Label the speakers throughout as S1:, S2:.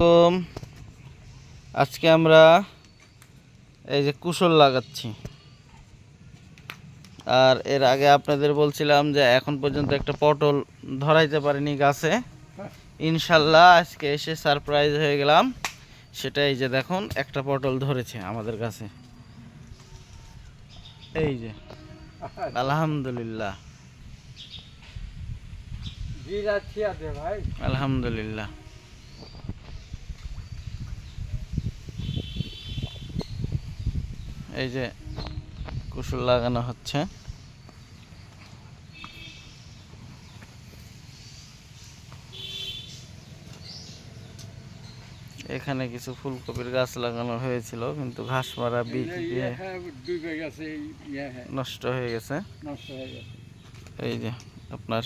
S1: আলাইকুম। আজকে আমরা এই যে কুশল লাগাচ্ছি। আর এর আগে আপনাদের বলছিলাম যে এখন পর্যন্ত একটা পটল ধরাইতে পারিনি গাছে। ইনশাল্লাহ আজকে এসে সারপ্রাইজ হয়ে গেলাম। সেটা এই যে দেখুন একটা পটল ধরেছে আমাদের কাছে। এই যে আলহামদুলিল্লাহ। আলহামদুলিল্লাহ। এই যে কুশল লাগানো হচ্ছে। এখানে কিছু ফুলকপির গাছ লাগানো হয়েছিল কিন্তু ঘাস মারা বীজ দিয়ে
S2: হ্যাঁ হ্যাঁ।
S1: নষ্ট হয়ে গেছে।
S2: নষ্ট হয়ে গেছে।
S1: এই যে আপনার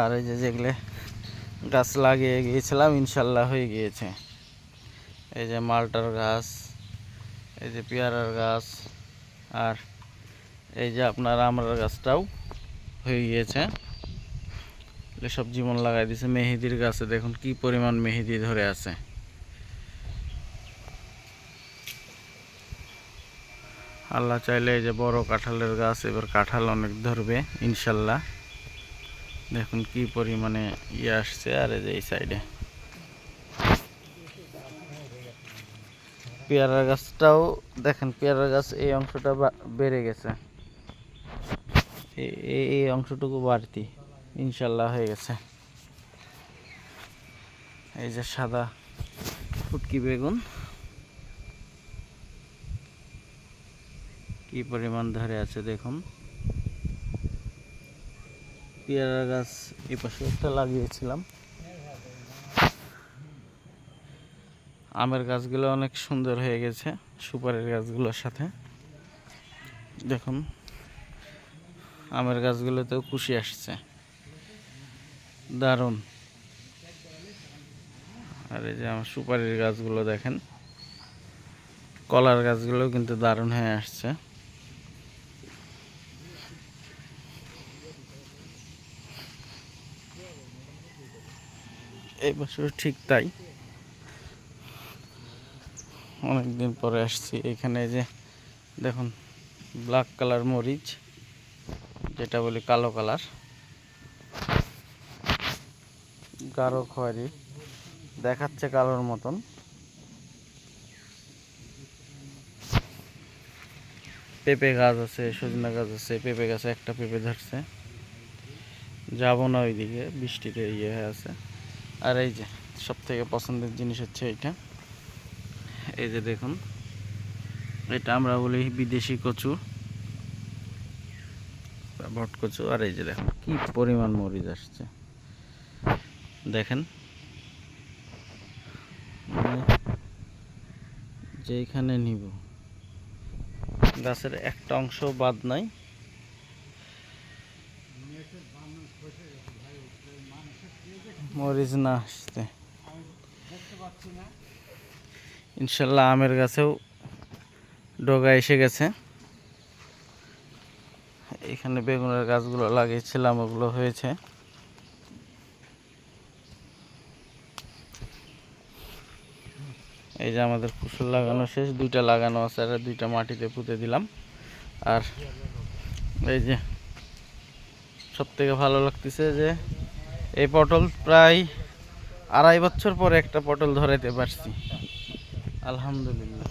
S1: আর এই যে যেগুলো গাছ লাগিয়ে গিয়েছিলাম ইনশাল্লাহ হয়ে গিয়েছে। এই যে মালটার গাছ, এই যে পেয়ারার গাছ, আর এই যে আপনার আমরার গাছটাও হয়ে গিয়েছে। সব জীবন লাগাই দিয়েছে মেহেদির গাছে, দেখুন কি পরিমাণ মেহেদি ধরে আছে। আল্লাহ চাইলে এই যে বড় কাঁঠালের গাছ, এবার কাঁঠাল অনেক ধরবে, ইনশাল্লাহ। দেখুন কি পরিমাণে ইয়ে আসছে, আর এই যে এই সাইডে। পেয়ারা গাছটাও, দেখেন পেয়ারা গাছ এই অংশটা বেড়ে গেছে। এ- এ- এই অংশটুকু বাড়তি, ইনশাল্লাহ হয়ে গেছে। এই যে সাদা ফুটকি বেগুন। কি পরিমাণ ধরে আছে দেখুন। পেয়ারা গাছ এই পাশে একটা লাগিয়েছিলাম। আমের গাছগুলো অনেক সুন্দর হয়ে গেছে, সুপারির গাছগুলোর সাথে। দেখুন, আমের গাছগুলোতেও কুশি আসছে। দারুণ। আর এই যে আমার সুপারির গাছগুলো দেখেন, কলার গাছগুলো কিন্তু দারুণ হয়ে আসছে। এই বছর ঠিক তাই। অনেক দিন পরে আসছি। এখানে যে, দেখুন ব্ল্যাক কালার মরিচ, যেটা বলি কালো কালার গাঢ় খয়েরি, দেখাচ্ছে কালোর মতন। পেঁপে গাছ আছে, সজনা গাছ আছে, পেঁপে গাছে একটা পেঁপে ধরছে। যাব না ওইদিকে, বৃষ্টিতে ইয়ে হয়ে আছে। আর এই যে সব থেকে পছন্দের জিনিস হচ্ছে এইটা। এই যে দেখুন, এটা আমরা বলি বিদেশি কচু ভট কচু। আর এই যে দেখুন, কি পরিমাণ মরিচ আসছে। দেখেন মানে যেইখানে নিব, গাছের একটা অংশ বাদ নাই। মরিচ না আসতে। ইনশাল্লাহ আমের গাছেও ডগা এসে গেছে। এখানে বেগুনের গাছগুলো লাগিয়েছিলাম, ওগুলো হয়েছে। এই যে আমাদের কুশল লাগানো শেষ, দুইটা লাগানো আছে, আর দুইটা মাটিতে পুঁতে দিলাম। আর এই যে সব থেকে ভালো লাগতেছে যে এই পটল প্রায় আড়াই বছর পরে একটা পটল ধরাইতে পারছি। আলহামদুলিল্লাহ।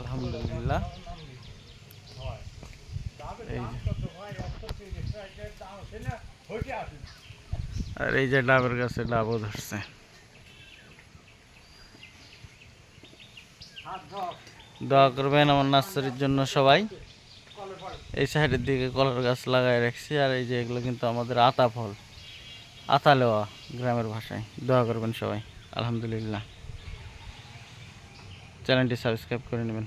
S1: আলহামদুলিল্লাহ। আর এই যে ডাবের গাছে ডাবও ধরছে। দোয়া করবেন আমার নার্সারির জন্য সবাই। এই সাইডের দিকে কলার গাছ লাগাই রাখছি, আর এই যে এগুলো কিন্তু আমাদের আতা ফল। আতা লেওয়া গ্রামের ভাষায়। দোয়া করবেন সবাই। আলহামদুলিল্লাহ। চ্যানেলটি সাবস্ক্রাইব করে নেবেন।